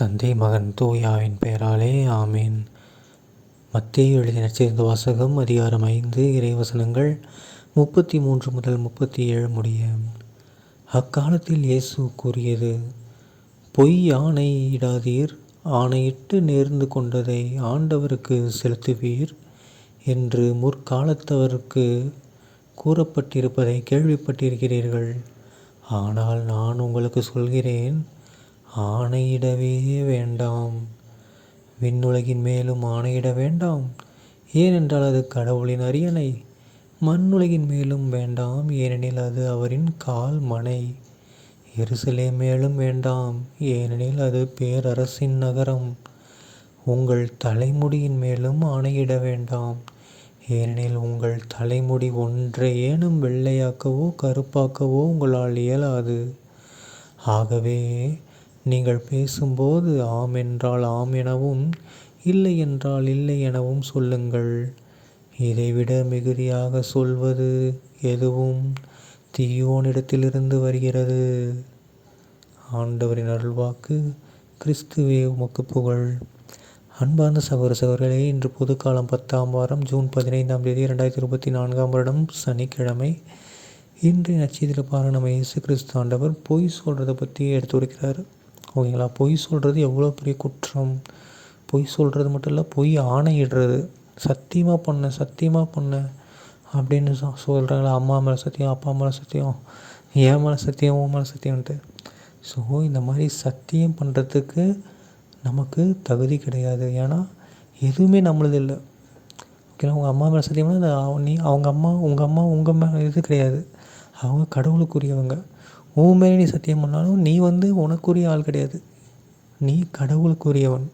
தந்தை மகன் தூயாவின் பெயராலே ஆமேன். மத்திய எழுதி சேர்ந்த வாசகம் அதிகாரம் ஐந்து இறைவசனங்கள் முப்பத்தி மூன்று முதல் முப்பத்தி ஏழு முடிய. அக்காலத்தில் இயேசு கூறியது பொய் ஆணையிடாதீர் ஆணையிட்டு நேர்ந்து கொண்டதை ஆண்டவருக்கு செலுத்துவீர் என்று முற்காலத்தவருக்கு கூறப்பட்டிருப்பதை கேள்விப்பட்டிருக்கிறீர்கள். ஆனால் நான் உங்களுக்கு சொல்கிறேன் ஆணையிடவே வேண்டாம். விண்ணுலகின் மேலும் ஆணையிட வேண்டாம். ஏனென்றால் அது கடவுளின் அரியணை. மண்ணுலகின் மேலும் வேண்டாம். ஏனெனில் அது அவரின் கால் மனை. எருசலே மேலும் வேண்டாம். ஏனெனில் அது பேரரசின் நகரம். உங்கள் தலைமுடியின் மேலும் ஆணையிட வேண்டாம். ஏனெனில் உங்கள் தலைமுடி ஒன்றை ஏனும் வெள்ளையாக்கவோ கருப்பாக்கவோ உங்களால் இயலாது. ஆகவே நீங்கள் பேசும்போது ஆம் என்றால் ஆம் எனவும் இல்லை என்றால் இல்லை எனவும் சொல்லுங்கள். இதைவிட மிகுதியாக சொல்வது எதுவும் தீயோனிடத்திலிருந்து வருகிறது. ஆண்டவரின் அருள்வாக்கு கிறிஸ்துவே உமக்கு புகழ். அன்பார்ந்த சகோதர சகோதரர்களே இன்று பொதுக்காலம் பத்தாம் வாரம் ஜூன் பதினைந்தாம் தேதி இரண்டாயிரத்தி இருபத்தி நான்காம் வருடம் சனிக்கிழமை. இன்றைய நட்சத்திர பாரு நம்ம இயேசு கிறிஸ்து ஆண்டவர் பொய் சொல்கிறத பற்றி எடுத்துரைக்கிறார். ஓகேங்களா? பொய் சொல்கிறது எவ்வளோ பெரிய குற்றம்? பொய் சொல்கிறது மட்டும் இல்லை பொய் ஆணையிடுறது. சத்தியமாக பண்ண சத்தியமாக பண்ண அப்படின்னு சொ சொல்கிறாங்களா அம்மா மேலே சத்தியம் அப்பா மேலே சத்தியம் ஏன் மேலே சத்தியம் உன் மேலே சத்தியம்ன்ட்டு. ஸோ இந்த மாதிரி சத்தியம் பண்ணுறதுக்கு நமக்கு தகுதி கிடையாது. ஏன்னா எதுவுமே நம்மளது இல்லை. ஓகேங்களா? உங்கள் அம்மா மேலே சத்தியம்னா நீ அவங்க அம்மா உங்கள் அம்மா உங்கள் மேலே இது கிடையாது. அவங்க கடவுளுக்குரியவங்க. உன் மேலே நீ சத்தியம் பண்ணாலும் நீ வந்து உனக்குரிய ஆள் கிடையாது. நீ கடவுளுக்குரியவன்.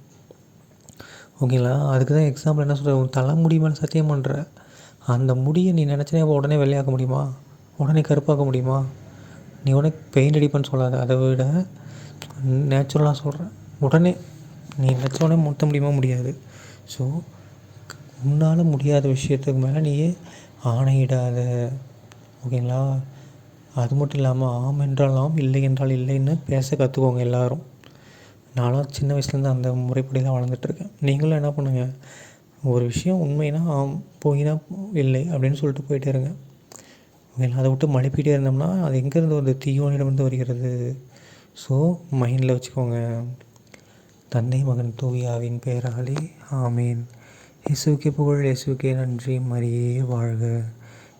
ஓகேங்களா? அதுக்கு தான் எக்ஸாம்பிள் என்ன சொல்கிற உன் தலைமுடி மேலே சத்தியம் பண்ணுற அந்த முடியை நீ நினச்சினே உடனே வெள்ளையாக்க முடியுமா? உடனே கருப்பாக்க முடியுமா? நீ உடனே பெயிண்ட் அடிப்பேன்னு சொல்லாத. அதை விட நேச்சுரலாக சொல்கிறேன் உடனே நீ நினச்ச உடனே முத்த முடியுமா? முடியாது. ஸோ உன்னால் முடியாத விஷயத்துக்கு மேலே நீ ஆணையிடாத. ஓகேங்களா? அது மட்டும் இல்லாமல் ஆம் என்றால் ஆம் இல்லை என்றால் இல்லைன்னு பேச கற்றுக்கோங்க எல்லோரும். நானும் சின்ன வயசுலேருந்து அந்த முறைப்படி தான் வளர்ந்துட்டுருக்கேன் நீங்களும் என்ன பண்ணுங்கள் ஒரு விஷயம் உண்மைனா ஆம் போயினா இல்லை அப்படின்னு சொல்லிட்டு போயிட்டே இருங்க. ஓகேங்களா அதை விட்டு மழுப்பிட்டே இருந்தோம்னா அது எங்கேருந்து வந்து தீயோனிடமிருந்து வருகிறது. ஸோ மைண்டில் வச்சுக்கோங்க. தந்தை மகன் தூயாவின் பேராளி ஆமீன். இசுக்கே புகழ் இசுக்கே நன்றி. மரியே வாழ்க.